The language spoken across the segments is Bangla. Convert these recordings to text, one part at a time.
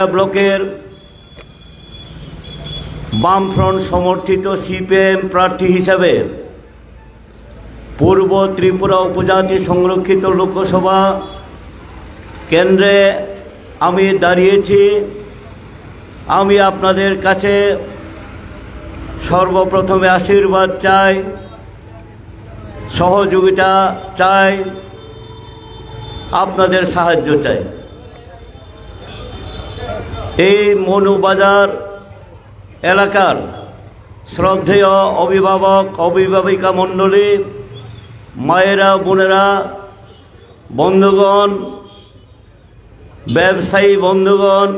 ব্লকের বামফ্রন্ট সমর্থিত সিপিএম প্রার্থী হিসাবে পূর্ব ত্রিপুরা উপজাতি সংরক্ষিত লোকসভা কেন্দ্রে আমি দাঁড়িয়েছি। আমি আপনাদের কাছে সর্বপ্রথমে আশীর্বাদ চাই, সহযোগিতা চাই, আপনাদের সাহায্য চাই। এই মনুবাজার এলাকার শ্রদ্ধেয় অভিভাবক, অভিভাবিকা মণ্ডলী, মায়েরা, বোনেরা, বন্ধুগণ, ব্যবসায়ী বন্ধুগণ,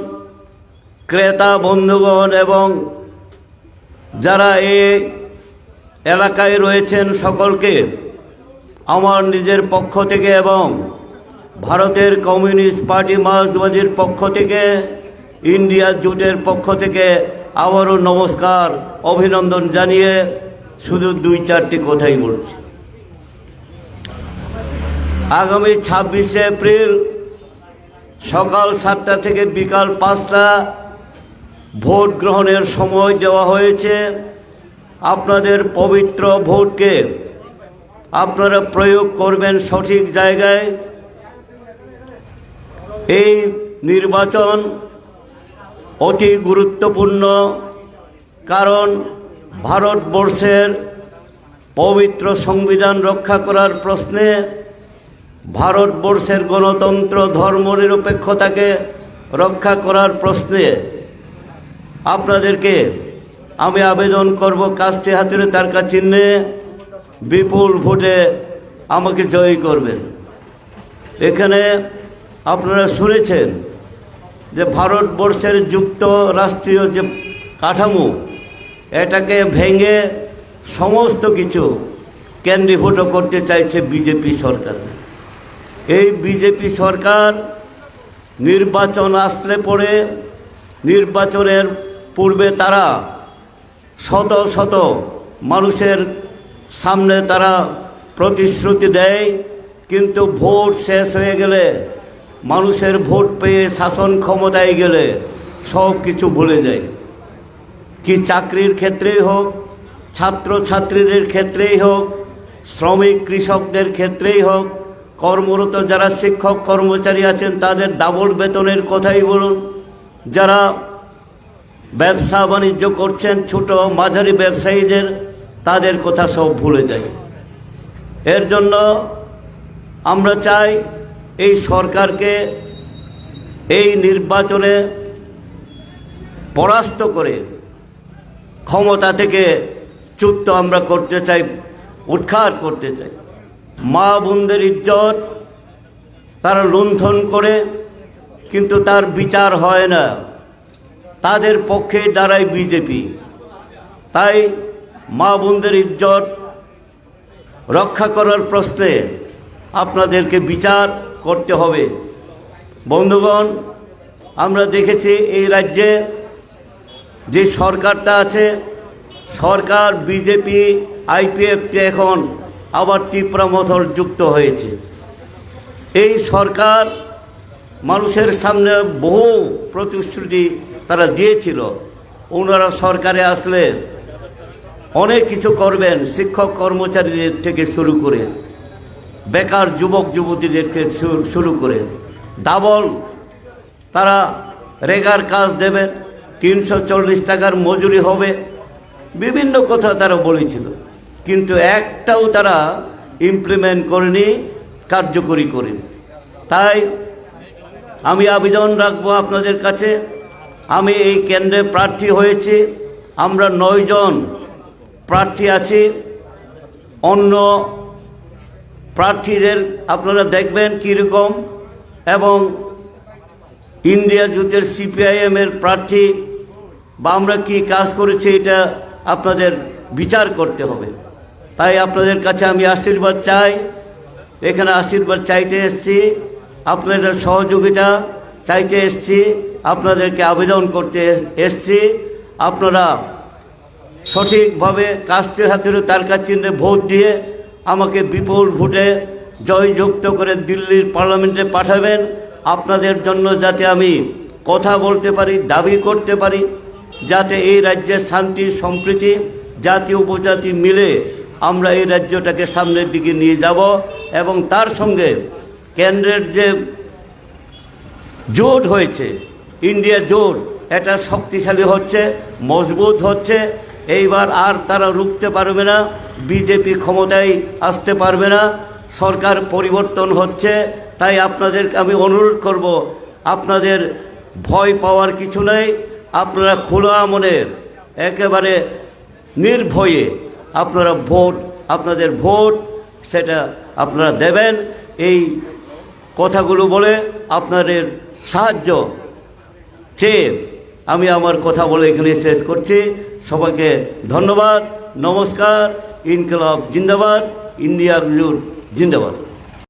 ক্রেতা বন্ধুগণ এবং যারা এই এলাকায় রয়েছেন সকলকে আমার নিজের পক্ষ থেকে এবং ভারতের কমিউনিস্ট পার্টি মার্ক্সবাদীর পক্ষ থেকে ইন্ডিয়া জোটের পক্ষ থেকে আবারও নমস্কার, অভিনন্দন জানিয়ে শুধু দুই চারটি কথাই বলছি। আগামী ছাব্বিশে এপ্রিল সকাল সাতটা থেকে বিকাল পাঁচটা ভোট গ্রহণের সময় দেওয়া হয়েছে। আপনাদের পবিত্র ভোটকে আপনারা প্রয়োগ করবেন সঠিক জায়গায়। এই নির্বাচন অতি গুরুত্বপূর্ণ, কারণ ভারতবর্ষের পবিত্র সংবিধান রক্ষা করার প্রশ্নে ভারতবর্ষের গণতন্ত্র, ধর্মনিরপেক্ষতাকে রক্ষা করার প্রশ্নে আপনাদেরকে আমি আবেদন করব কাস্তে হাতের তারকা চিহ্নে। বিপুল ভোটে আমাকে জয়ী করবেন। এখানে আপনারা শুনেছেন যে ভারতবর্ষের যুক্ত রাষ্ট্রীয় যে কাঠামো, এটাকে ভেঙে সমস্ত কিছু কেন্দ্রীভূত করতে চাইছে বিজেপি সরকার। এই বিজেপি সরকার নির্বাচন আসলে পরে নির্বাচনের পূর্বে তারা শত শত মানুষের সামনে তারা প্রতিশ্রুতি দেয়, কিন্তু ভোট শেষ হয়ে গেলে মানুষের ভোট পেয়ে শাসন ক্ষমতায় গেলে সব কিছু ভুলে যায়। কি চাকরির ক্ষেত্রেই হোক ছাত্র ছাত্রীদের ক্ষেত্রেই হোক, শ্রমিক কৃষকদের ক্ষেত্রেই হোক, কর্মরত যারা শিক্ষক কর্মচারী আছেন, তাদের ডাবল বেতনের কথাই বলুন। যারা ব্যবসা বাণিজ্য করছেন, ছোট মাঝারি ব্যবসায়ীদের, তাদের কথা সব ভুলে যায়। এর জন্য আমরা চাই এই সরকারকে এই নির্বাচনে পরাস্ত করে ক্ষমতা থেকে চ্যুত আমরা করতে চাই, উৎখাত করতে চাই। মা বোনদের ইজ্জত, তারা লুণ্ঠন করে, কিন্তু তার বিচার হয় না। তাদের পক্ষে দাঁড়ায় বিজেপি। তাই মা বোনদের ইজ্জত রক্ষা করার প্রশ্নে আপনাদেরকে বিচার করতে হবে। বন্ধুগণ, আমরা দেখেছি এই রাজ্যে যে সরকারটা আছে, সরকার, বিজেপি আইপিএফটি এখন আবার তীব্র মথর যুক্ত হয়েছে। এই সরকার মানুষের সামনে বহু প্রতিশ্রুতি তারা দিয়েছিল। ওনারা সরকারে আসলে অনেক কিছু করবেন, শিক্ষক কর্মচারীদের থেকে শুরু করে। বেকার যুবক যুবতীদেরকে শুরু করে ডাবল তারা রেগার কাজ দেবে, তিনশো চল্লিশ টাকার মজুরি হবে, বিভিন্ন কথা তারা বলেছিল। কিন্তু একটাও তারা ইমপ্লিমেন্ট করেনি, কার্যকরী করেনি। তাই আমি আবেদন রাখব আপনাদের কাছে। আমি এই কেন্দ্রে প্রার্থী হয়েছি। আমরা নয়জন প্রার্থী আছি। অন্য প্রার্থীদের আপনারা দেখবেন কীরকম, এবং ইন্ডিয়া জোটের সিপিআইএমের প্রার্থী, বা আমরা কী কাজ করেছি এটা আপনাদের বিচার করতে হবে। তাই আপনাদের কাছে আমি আশীর্বাদ চাই, এখানে আশীর্বাদ চাইতে এসেছি, আপনাদের সহযোগিতা চাইতে এসেছি, আপনাদেরকে আবেদন করতে এসেছি, আপনারা সঠিকভাবে কাস্তে হাতের তারকা চিহ্নে ভোট দিয়ে আমাকে বিপুল ভোটে জয়যুক্ত করে দিল্লির পার্লামেন্টে পাঠাবেন। আপনাদের জন্য যাতে আমি কথা বলতে পারি, দাবি করতে পারি, যাতে এই রাজ্যের শান্তি, সম্প্রীতি, জাতি উপজাতি মিলে আমরা এই রাজ্যটাকে সামনের দিকে নিয়ে যাব এবং তার সঙ্গে কেন্দ্রের যে জোট হয়েছে, ইন্ডিয়া জোট, এটা শক্তিশালী হচ্ছে, মজবুত হচ্ছে। এইবার আর তারা রুখতে পারবে না বিজেপি ক্ষমতায় আসতে পারবে না, সরকার পরিবর্তন হচ্ছে, তাই আপনাদেরকে আমি অনুরোধ করব, আপনাদের ভয় পাওয়ার কিছু নেই, আপনারা খোলা মনে, একেবারে নির্ভয়ে আপনারা ভোট, আপনাদের ভোট, সেটা আপনারা দেবেন, এই কথাগুলো বলে আপনাদের সাহায্য চেয়ে আমি আমার কথা বলে এখানে শেষ করছি। সবাইকে ধন্যবাদ নমস্কার ইনকলাব জিন্দাবাদ ইন্ডিয়া জিন্দাবাদ।